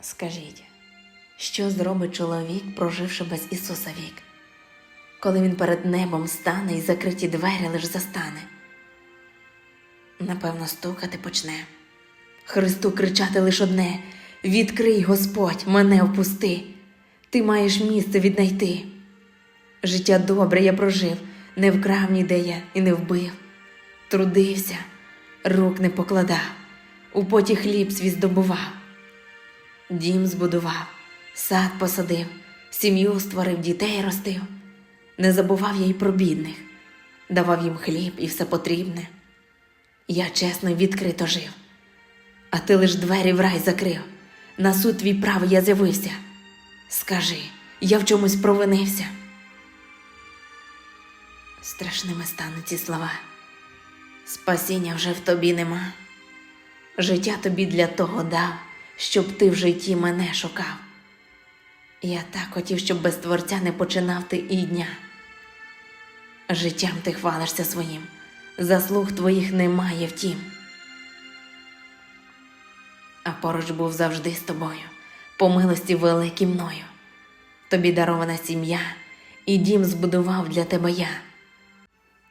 Скажіть, що зробить чоловік, проживши без Ісуса вік, коли він перед небом стане і закриті двері лиш застане? Напевно, стукати почне. Христу кричати лиш одне: Відкрий, Господь, мене впусти, ти маєш місце віднайти. Життя добре я прожив, не вкрав ніде я і не вбив, трудився, рук не покладав, у поті хліб свій здобував. Дім збудував, сад посадив, сім'ю створив, дітей ростив. Не забував я й про бідних, давав їм хліб і все потрібне. Я чесно й відкрито жив, а ти лиш двері в рай закрив. На суд твій правий я з'явився. Скажи, я в чомусь провинився. Страшними стануть ці слова. Спасіння вже в тобі нема. Життя тобі для того дав, щоб ти в житті мене шукав. Я так хотів, щоб без творця не починав ти і дня. Життям ти хвалишся своїм, заслуг твоїх немає втім. А поруч був завжди з тобою, по милості великій мною. Тобі дарована сім'я, і дім збудував для тебе я.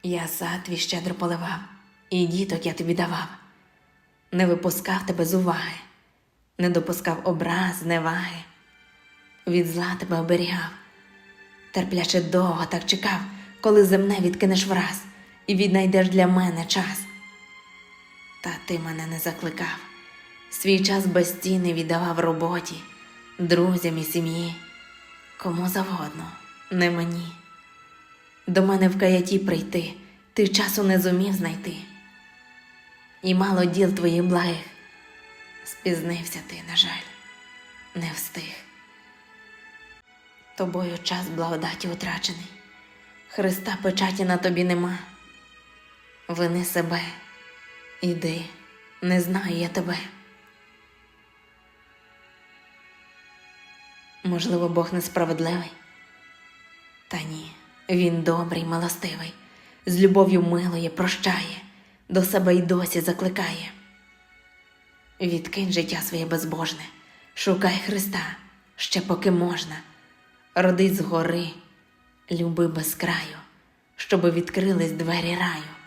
Я сад твій щедро поливав, і діток я тобі давав, не випускав тебе з уваги, не допускав образ, неваги, від зла тебе оберігав, терпляче довго так чекав, коли земне відкинеш враз і віднайдеш для мене час. Та ти мене не закликав, свій час безцінний віддавав роботі, друзям і сім'ї, кому завгодно, не мені. До мене в каяті прийти, ти часу не зумів знайти. І мало діл твоїх благих, спізнився ти, на жаль, не встиг. Тобою час благодаті утрачений, Христа печаті на тобі нема. Вини себе, іди, не знаю я тебе. Можливо, Бог несправедливий. Та ні, він добрий, милостивий, з любов'ю милує, прощає, до себе й досі закликає. Відкинь життя своє безбожне, шукай Христа, ще поки можна, роди згори, люби без краю, щоби відкрились двері раю.